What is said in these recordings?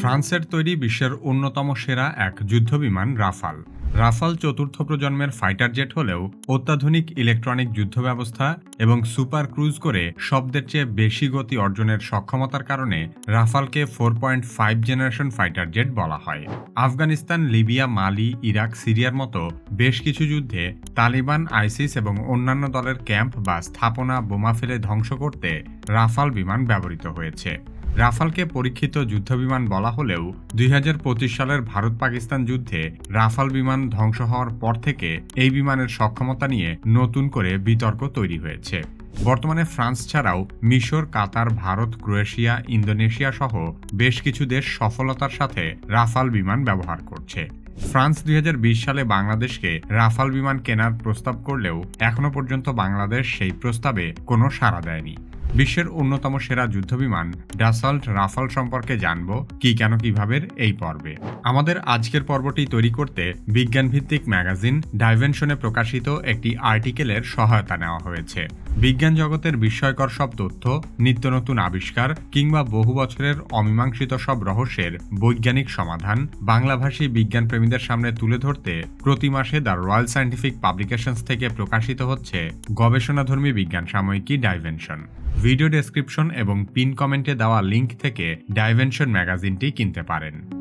ফ্রান্সের তৈরি বিশ্বের অন্যতম সেরা এক যুদ্ধবিমান রাফাল। রাফাল চতুর্থ প্রজন্মের ফাইটার জেট হলেও অত্যাধুনিক ইলেকট্রনিক যুদ্ধ ব্যবস্থা এবং সুপার ক্রুজ করে শব্দের চেয়ে বেশি গতি অর্জনের সক্ষমতার কারণে রাফালকে four point five generation fighter jet বলা হয়। আফগানিস্তান, লিবিয়া, মালি, ইরাক, সিরিয়ার মতো বেশ কিছু যুদ্ধে তালিবান, আইসিস এবং অন্যান্য দলের ক্যাম্প বা স্থাপনা বোমা ফেলে ধ্বংস করতে রাফাল বিমান ব্যবহৃত হয়েছে। রাফালকে পরীক্ষিত যুদ্ধবিমান বলা হলেও দুই হাজার পঁচিশ সালের ভারত পাকিস্তান যুদ্ধে রাফাল বিমান ধ্বংস হওয়ার পর থেকে এই বিমানের সক্ষমতা নিয়ে নতুন করে বিতর্ক তৈরি হয়েছে। বর্তমানে ফ্রান্স ছাড়াও মিশর, কাতার, ভারত, ক্রোয়েশিয়া, ইন্দোনেশিয়া সহ বেশ কিছু দেশ সফলতার সাথে রাফাল বিমান ব্যবহার করছে। ফ্রান্স দুই হাজার বিশ সালে বাংলাদেশকে রাফাল বিমান কেনার প্রস্তাব করলেও এখনও পর্যন্ত বাংলাদেশ সেই প্রস্তাবে কোনো সাড়া দেয়নি। বিশ্বের অন্যতম সেরা যুদ্ধবিমান ডাসাল্ট রাফাল সম্পর্কে জানব কি, কেন, কীভাবে এই পর্বে। আমাদের আজকের পর্বটি তৈরি করতে বিজ্ঞানভিত্তিক ম্যাগাজিন ডাইভেনশনে প্রকাশিত একটি আর্টিকেলের সহায়তা নেওয়া হয়েছে। বিজ্ঞান জগতের বিস্ময়কর সব তথ্য, নিত্য নতুন আবিষ্কার কিংবা বহু বছরের অমীমাংসিত সব রহস্যের বৈজ্ঞানিক সমাধান বাংলাভাষী বিজ্ঞান প্রেমীদের সামনে তুলে ধরতে প্রতি মাসে দ্য রয়্যাল সায়েন্টিফিক পাবলিকেশনস থেকে প্রকাশিত হচ্ছে গবেষণাধর্মী বিজ্ঞান সাময়িকী ডাইভেনশন। ভিডিও ডেসক্রিপশন এবং পিন কমেন্টে দেওয়া লিঙ্ক থেকে ডাইভেনশন ম্যাগাজিনটি কিনতে পারেন।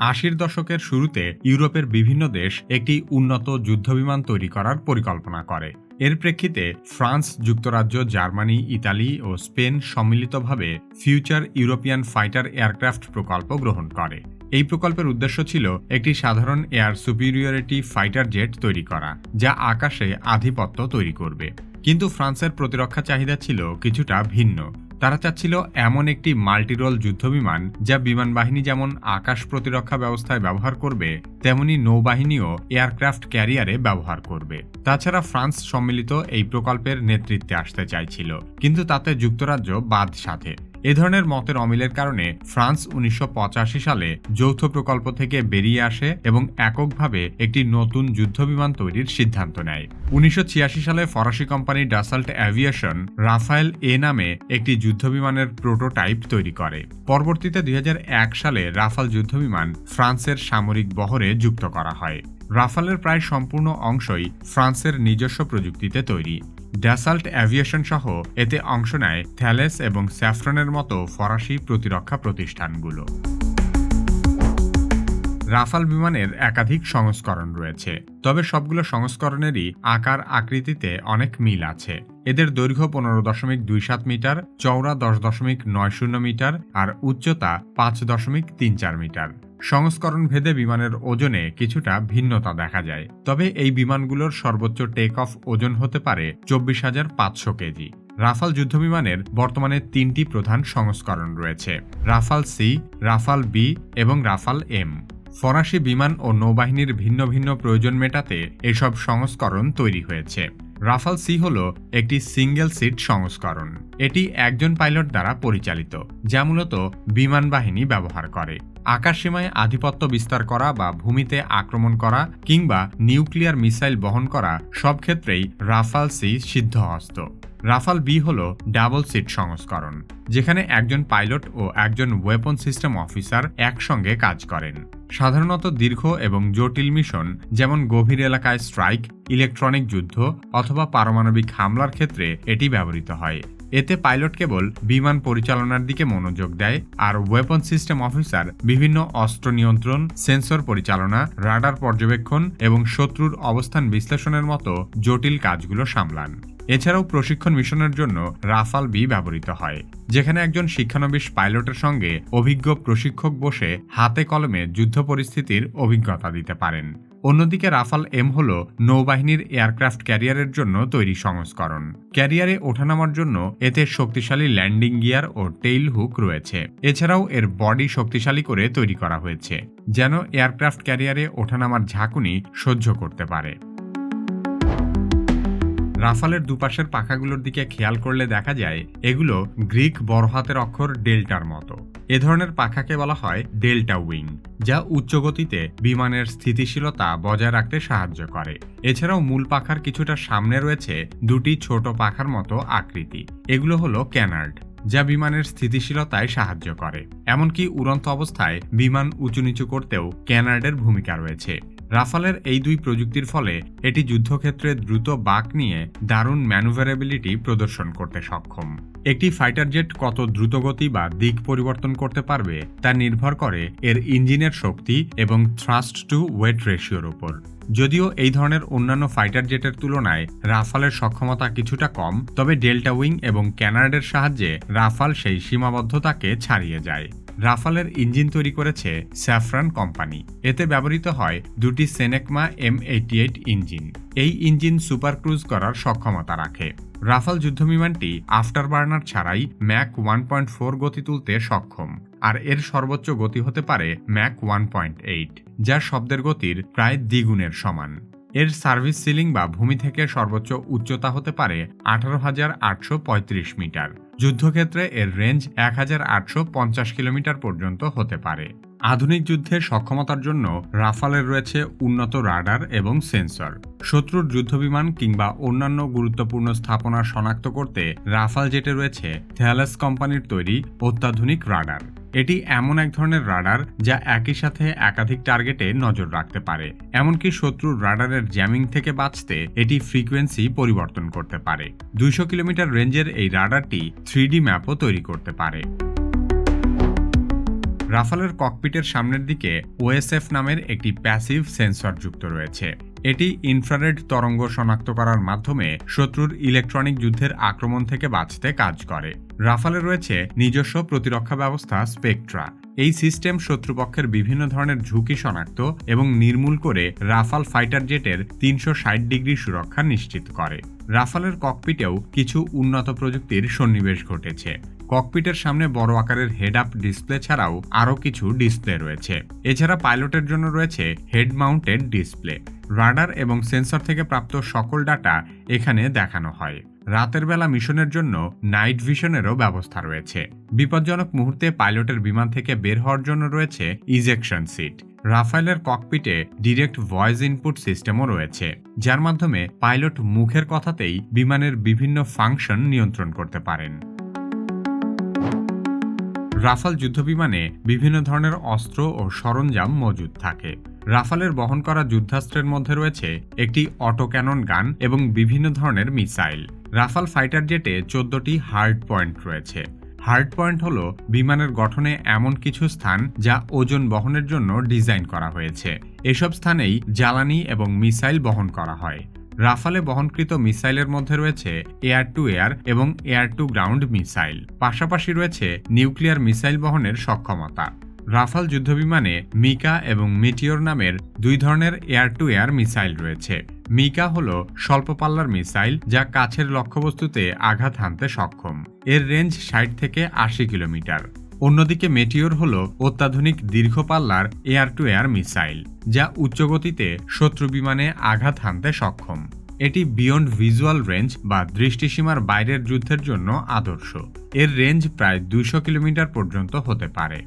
আশির দশকের শুরুতে ইউরোপের বিভিন্ন দেশ একটি উন্নত যুদ্ধবিমান তৈরি করার পরিকল্পনা করে। এর প্রেক্ষিতে ফ্রান্স, যুক্তরাজ্য, জার্মানি, ইতালি ও স্পেন সম্মিলিতভাবে ফিউচার ইউরোপিয়ান ফাইটার এয়ারক্রাফট প্রকল্প গ্রহণ করে। এই প্রকল্পের উদ্দেশ্য ছিল একটি সাধারণ এয়ার সুপিরিয়রিটি ফাইটার জেট তৈরি করা, যা আকাশে আধিপত্য তৈরি করবে। কিন্তু ফ্রান্সের প্রতিরক্ষা চাহিদা ছিল কিছুটা ভিন্ন। তারা চাচ্ছিল এমন একটি মাল্টিরোল যুদ্ধবিমান যা বিমান বাহিনী যেমন আকাশ প্রতিরক্ষা ব্যবস্থায় ব্যবহার করবে, তেমনি নৌবাহিনীও এয়ারক্রাফট ক্যারিয়ারে ব্যবহার করবে। তাছাড়া ফ্রান্স সম্মিলিত এই প্রকল্পের নেতৃত্বে আসতে চাইছিল, কিন্তু তাতে যুক্তরাজ্য বাদ সাথে। এ ধরনের মতের অমিলের কারণে ফ্রান্স উনিশশো পঁচাশি সালে যৌথ প্রকল্প থেকে বেরিয়ে আসে এবং এককভাবে একটি নতুন যুদ্ধবিমান তৈরির সিদ্ধান্ত নেয়। উনিশশো ছিয়াশি সালে ফরাসি company Dassault aviation Rafale A নামে একটি যুদ্ধবিমানের প্রোটোটাইপ তৈরি করে। পরবর্তীতে দুই হাজার এক সালে রাফাল যুদ্ধবিমান ফ্রান্সের সামরিক বহরে যুক্ত করা হয়। রাফালের প্রায় সম্পূর্ণ অংশই ফ্রান্সের নিজস্ব প্রযুক্তিতে তৈরি। ড্যাসাল্ট অ্যাভিয়েশন সহ এতে অংশ নেয় থ্যালেস এবং স্যাফ্রনের মতো ফরাসি প্রতিরক্ষা প্রতিষ্ঠানগুলো। রাফাল বিমানের একাধিক সংস্করণ রয়েছে, তবে সবগুলো সংস্করণেরই আকার আকৃতিতে অনেক মিল আছে। এদের দৈর্ঘ্য পনেরো দশমিক দুই সাত মিটার, চওড়া দশ দশমিক নয় শূন্য মিটার আর উচ্চতা পাঁচ দশমিক তিন চার মিটার। সংস্করণ ভেদে বিমানের ওজনে কিছুটা ভিন্নতা দেখা যায়, তবে এই বিমানগুলোর সর্বোচ্চ টেক অফ ওজন হতে পারে চব্বিশ হাজার পাঁচশো কেজি। রাফাল যুদ্ধবিমানের বর্তমানে তিনটি প্রধান সংস্করণ রয়েছে, রাফাল সি, রাফাল বি এবং রাফাল এম। ফরাসি বিমান ও নৌবাহিনীর ভিন্ন ভিন্ন প্রয়োজন মেটাতে এসব সংস্করণ তৈরি হয়েছে। রাফাল সি হল একটি সিঙ্গেল সিট সংস্করণ। এটি একজন পাইলট দ্বারা পরিচালিত, যা মূলত বিমান বাহিনী ব্যবহার করে। আকাশসীমায় আধিপত্য বিস্তার করা বা ভূমিতে আক্রমণ করা কিংবা নিউক্লিয়ার মিসাইল বহন করা সব ক্ষেত্রেই রাফাল সি সিদ্ধহস্ত। রাফাল বি হল ডাবল সিট সংস্করণ, যেখানে একজন পাইলট ও একজন ওয়েপন সিস্টেম অফিসার একসঙ্গে কাজ করেন। সাধারণত দীর্ঘ এবং জটিল মিশন, যেমন গভীর এলাকায় স্ট্রাইক, ইলেকট্রনিক যুদ্ধ অথবা পারমাণবিক হামলার ক্ষেত্রে এটি ব্যবহৃত হয়। এতে পাইলট কেবল বিমান পরিচালনার দিকে মনোযোগ দেয় আর ওয়েপন সিস্টেম অফিসার বিভিন্ন অস্ত্র নিয়ন্ত্রণ, সেন্সর পরিচালনা, রাডার পর্যবেক্ষণ এবং শত্রুর অবস্থান বিশ্লেষণের মতো জটিল কাজগুলো সামলান। এছাড়াও প্রশিক্ষণ মিশনের জন্য রাফাল বি ব্যবহৃত হয়, যেখানে একজন শিক্ষানবিশ পাইলটের সঙ্গে অভিজ্ঞ প্রশিক্ষক বসে হাতে কলমে যুদ্ধ পরিস্থিতির অভিজ্ঞতা দিতে পারেন। অন্যদিকে রাফাল এম হল নৌবাহিনীর এয়ারক্রাফট ক্যারিয়ারের জন্য তৈরি সংস্করণ। ক্যারিয়ারে ওঠানামার জন্য এতে শক্তিশালী ল্যান্ডিং গিয়ার ও টেইল হুক রয়েছে। এছাড়াও এর বডি শক্তিশালী করে তৈরি করা হয়েছে, যেন এয়ারক্রাফট ক্যারিয়ারে ওঠানামার ঝাঁকুনি সহ্য করতে পারে। রাফালের দুপাশের পাখাগুলোর দিকে খেয়াল করলে দেখা যায়, এগুলো গ্রিক বড় হাতের অক্ষর ডেল্টার মতো। এ ধরনের পাখাকে বলা হয় ডেল্টা উইং, যা উচ্চগতিতে বিমানের স্থিতিশীলতা বজায় রাখতে সাহায্য করে। এছাড়াও মূল পাখার কিছুটা সামনে রয়েছে দুটি ছোট পাখার মতো আকৃতি। এগুলো হলো ক্যানার্ড, যা বিমানের স্থিতিশীলতায় সাহায্য করে। এমনকি উড়ন্ত অবস্থায় বিমান উঁচু নিচু করতেও ক্যানার্ডের ভূমিকা রয়েছে। রাফালের এই দুই প্রযুক্তির ফলে এটি যুদ্ধক্ষেত্রে দ্রুত বাক নিয়ে দারুণ ম্যানুভারেবিলিটি প্রদর্শন করতে সক্ষম। একটি ফাইটার জেট কত দ্রুতগতি বা দিক পরিবর্তন করতে পারবে তা নির্ভর করে এর ইঞ্জিনের শক্তি এবং থ্রাস্ট টু ওয়েট রেশিওর উপর। যদিও এই ধরনের অন্যান্য ফাইটার জেটের তুলনায় রাফালের সক্ষমতা কিছুটা কম, তবে ডেল্টা উইং এবং ক্যানার্ডের সাহায্যে রাফাল সেই সীমাবদ্ধতাকে ছাড়িয়ে যায়। রাফালের ইঞ্জিন তৈরি করেছে স্যাফরান কোম্পানি। এতে ব্যবহৃত হয় দুটি Snecma M eighty eight engine. এই ইঞ্জিন সুপার ক্রুজ করার সক্ষমতা রাখে। রাফাল যুদ্ধবিমানটি আফটার বার্নার ছাড়াই ম্যাক ওয়ান পয়েন্ট ফোর গতি তুলতে সক্ষম, আর এর সর্বোচ্চ গতি হতে পারে ম্যাক ওয়ান পয়েন্ট এইট যা শব্দের গতির প্রায় দ্বিগুণের সমান। এর সার্ভিস সিলিং বা ভূমি থেকে সর্বোচ্চ উচ্চতা হতে পারে আঠারো হাজার আটশো মিটার। যুদ্ধক্ষেত্রে এর রেঞ্জ এক হাজার আটশো পঞ্চাশ কিলোমিটার পর্যন্ত হতে পারে। আধুনিক যুদ্ধের সক্ষমতার জন্য রাফালের রয়েছে উন্নত রাডার এবং সেন্সর। শত্রুর যুদ্ধবিমান কিংবা অন্যান্য গুরুত্বপূর্ণ স্থাপনা শনাক্ত করতে রাফাল জেটে রয়েছে থ্যালাস কোম্পানির তৈরি অত্যাধুনিক রাডার। এটি এমন এক ধরনের রাডার যা একই সাথে একাধিক টার্গেটে নজর রাখতে পারে। এমনকি শত্রুর রাডারের জ্যামিং থেকে বাঁচতে এটি ফ্রিকোয়েন্সি পরিবর্তন করতে পারে। দুইশো কিলোমিটার রেঞ্জের এই রাডারটি থ্রি ম্যাপও তৈরি করতে পারে। রাফালের ককপিটের সামনের দিকে ওএসএফ নামের একটি প্যাসিভ সেন্সর যুক্ত রয়েছে। এটি ইনফ্রারেড তরঙ্গ শনাক্ত করার মাধ্যমে শত্রুর ইলেকট্রনিক যুদ্ধের আক্রমণ থেকে বাঁচতে কাজ করে। রাফালে রয়েছে নিজস্ব প্রতিরক্ষা ব্যবস্থা স্পেকট্রা। এই সিস্টেম শত্রুপক্ষের বিভিন্ন ধরনের ঝুঁকি শনাক্ত এবং নির্মূল করে রাফাল ফাইটার জেটের তিনশো ষাট ডিগ্রি সুরক্ষা নিশ্চিত করে। রাফালের ককপিটেও কিছু উন্নত প্রযুক্তির সন্নিবেশ ঘটেছে। ককপিটের সামনে বড় আকারের হেড আপ ডিসপ্লে ছাড়াও আরও কিছু ডিসপ্লে রয়েছে। এছাড়া পাইলটের জন্য রয়েছে হেড মাউন্টেড ডিসপ্লে রাডার এবং সেন্সর থেকে প্রাপ্ত সকল ডাটা এখানে দেখানো হয়। রাতের বেলা মিশনের জন্য নাইট ভিশনেরও ব্যবস্থা রয়েছে। বিপজ্জনক মুহূর্তে পাইলটের বিমান থেকে বের হওয়ার জন্য রয়েছে ইজেকশন সিট রাফাইলের ককপিটে ডিরেক্ট ভয়েস ইনপুট সিস্টেমও রয়েছে, যার মাধ্যমে পাইলট মুখের কথাতেই বিমানের বিভিন্ন ফাংশন নিয়ন্ত্রণ করতে পারেন। রাফাল যুদ্ধবিমানে বিভিন্ন ধরনের অস্ত্র ও সরঞ্জাম মজুদ থাকে। রাফালের বহন করা যুদ্ধাস্ত্রের মধ্যে রয়েছে একটি অটো ক্যানন গান এবং বিভিন্ন ধরনের মিসাইল। রাফাল ফাইটার জেটে চোদ্দটি হার্ড পয়েন্ট রয়েছে। হার্ড পয়েন্ট হল বিমানের গঠনে এমন কিছু স্থান যা ওজন বহনের জন্য ডিজাইন করা হয়েছে। এসব স্থানেই জ্বালানি এবং মিসাইল বহন করা হয়। রাফালে বহনকৃত মিসাইলের মধ্যে রয়েছে এয়ার টু এয়ার এবং এয়ার টু গ্রাউন্ড মিসাইল। পাশাপাশি রয়েছে নিউক্লিয়ার মিসাইল বহনের সক্ষমতা। রাফাল যুদ্ধবিমানে মিকা এবং মিটিওর নামের দুই ধরনের এয়ার টু এয়ার মিসাইল রয়েছে। মিকা হল স্বল্প পাল্লার মিসাইল যা কাছের লক্ষ্যবস্তুতে আঘাত হানতে সক্ষম। এর রেঞ্জ ষাট থেকে আশি কিলোমিটার। অন্যদিকে মেটিওর হল অত্যাধুনিক দীর্ঘ পাল্লার এয়ার টু এয়ার মিসাইল, যা উচ্চগতিতে শত্রু বিমানে আঘাত হানতে সক্ষম। এটি বিয়ন্ড ভিজুয়াল রেঞ্জ বা দৃষ্টিসীমার বাইরের যুদ্ধের জন্য আদর্শ। এর রেঞ্জ প্রায় দুশো কিলোমিটার পর্যন্ত হতে পারে।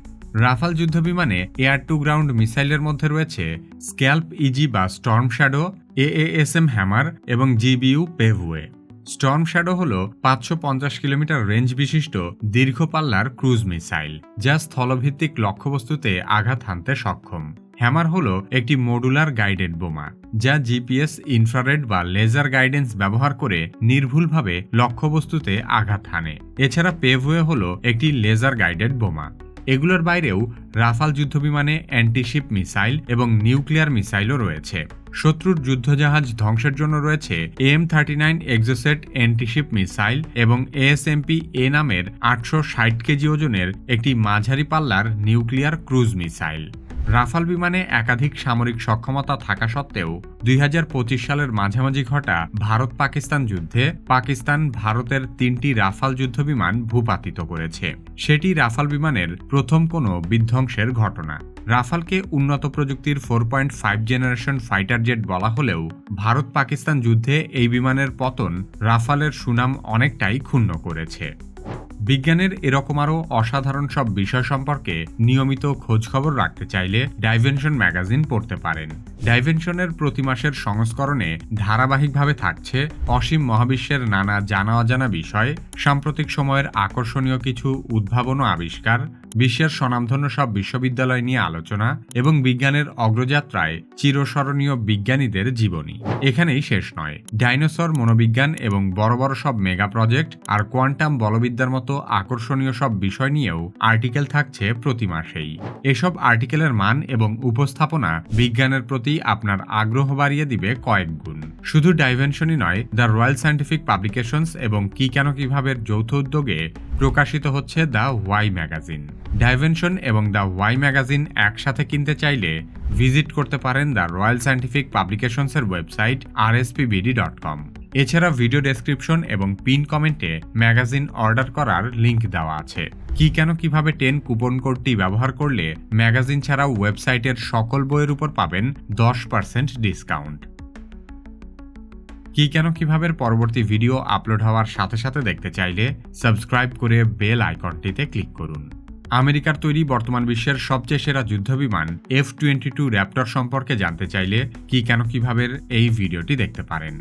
রাফাল যুদ্ধবিমানে এয়ার টু গ্রাউন্ড মিসাইলের মধ্যে রয়েছে স্ক্যাল্প ইজি বা স্টর্ম শ্যাডো এএএসএম হ্যামার এবং জিবিইউ পেভুয়ে। স্টর্ম শ্যাডো হল পাঁচশো পঞ্চাশ কিলোমিটার রেঞ্জ বিশিষ্ট দীর্ঘ পাল্লার ক্রুজ মিসাইল যা স্থলভিত্তিক লক্ষ্যবস্তুতে আঘাত হানতে সক্ষম। হ্যামার হল একটি মডুলার গাইডেড বোমা, যা জিপিএস ইনফ্রারেড বা লেজার গাইডেন্স ব্যবহার করে নির্ভুলভাবে লক্ষ্যবস্তুতে আঘাত হানে। এছাড়া পেভওয়ে হল একটি লেজার গাইডেড বোমা। এগুলোর বাইরেও রাফাল যুদ্ধবিমানে অ্যান্টিশিপ মিসাইল এবং নিউক্লিয়ার মিসাইলও রয়েছে। শত্রুর যুদ্ধজাহাজ ধ্বংসের জন্য রয়েছে M thirty nine Exocet antiship missile এবং এএসএমপি এ নামের আটশো ষাট কেজি ওজনের একটি মাঝারি পাল্লার নিউক্লিয়ার ক্রুজ মিসাইল। রাফাল বিমানে একাধিক সামরিক সক্ষমতা থাকা সত্ত্বেও দুই হাজার পঁচিশ সালের মাঝামাঝি ঘটা ভারত পাকিস্তান যুদ্ধে পাকিস্তান ভারতের তিনটি রাফাল যুদ্ধবিমান ভূপাতিত করেছে। সেটি রাফাল বিমানের প্রথম কোনো বিধ্বংসের ঘটনা। রাফালকে উন্নত প্রযুক্তির four point five generation fighter jet বলা হলেও ভারত পাকিস্তান যুদ্ধে এই বিমানের পতন রাফালের সুনাম অনেকটাই ক্ষুণ্ণ করেছে। বিজ্ঞানের এরকম আরও অসাধারণ সব বিষয় সম্পর্কে নিয়মিত খোঁজখবর রাখতে চাইলে ডাইভেনশন ম্যাগাজিন পড়তে পারেন। ডাইভেনশনের প্রতি মাসের সংস্করণে ধারাবাহিকভাবে থাকছে অসীম মহাবিশ্বের নানা জানা অজানা বিষয়, সাম্প্রতিক সময়ের আকর্ষণীয় কিছু উদ্ভাবন ও আবিষ্কার, বিশ্বের স্বনামধন্য সব বিশ্ববিদ্যালয় নিয়ে আলোচনা এবং বিজ্ঞানের অগ্রযাত্রায় চিরস্মরণীয় বিজ্ঞানীদের জীবনী। এখানেই শেষ নয়। ডাইনোসর, মনোবিজ্ঞান এবং বড় বড় সব মেগা প্রজেক্ট আর কোয়ান্টাম বলবিদ্যার মতো আকর্ষণীয় সব বিষয় নিয়েও আর্টিকেল থাকছে প্রতি মাসেই। এসব আর্টিকেলের মান এবং উপস্থাপনা বিজ্ঞানের প্রতি আপনার আগ্রহ বাড়িয়ে দিবে কয়েক গুণ। শুধু ডাইভেনশনই নয়, দ্য রয়্যাল সায়েন্টিফিক পাবলিকেশনস এবং কি কেন কীভাবে যৌথ উদ্যোগে প্রকাশিত হচ্ছে দ্য ওয়াই ম্যাগাজিন। ডাইভেনশন এবং দ্য ওয়াই ম্যাগাজিন একসাথে কিনতে চাইলে ভিজিট করতে পারেন দ্য রয়্যাল সায়েন্টিফিক পাবলিকেশনসের ওয়েবসাইট আর ডট কম। এছাড়া ভিডিও ডেসক্রিপশন এবং পিন কমেন্টে ম্যাগাজিন অর্ডার করার লিংক দেওয়া আছে। কি কেন কীভাবে টেন কুপন কোডটি ব্যবহার করলে ম্যাগাজিন ছাড়াও ওয়েবসাইটের সকল বইয়ের উপর পাবেন দশ পার্সেন্ট ডিসকাউন্ট কি কেন কীভাবে পরবর্তী ভিডিও আপলোড হওয়ার সাথে সাথে দেখতে চাইলে সাবস্ক্রাইব করে বেল আইকনটিতে ক্লিক করুন। আমেরিকার তৈরি বর্তমান বিশ্বের সবচেয়ে সেরা যুদ্ধবিমান এফ টোয়েন্টি টু র্যাপটর সম্পর্কে জানতে চাইলে কি কেন কীভাবে এই ভিডিওটি দেখতে পারেন?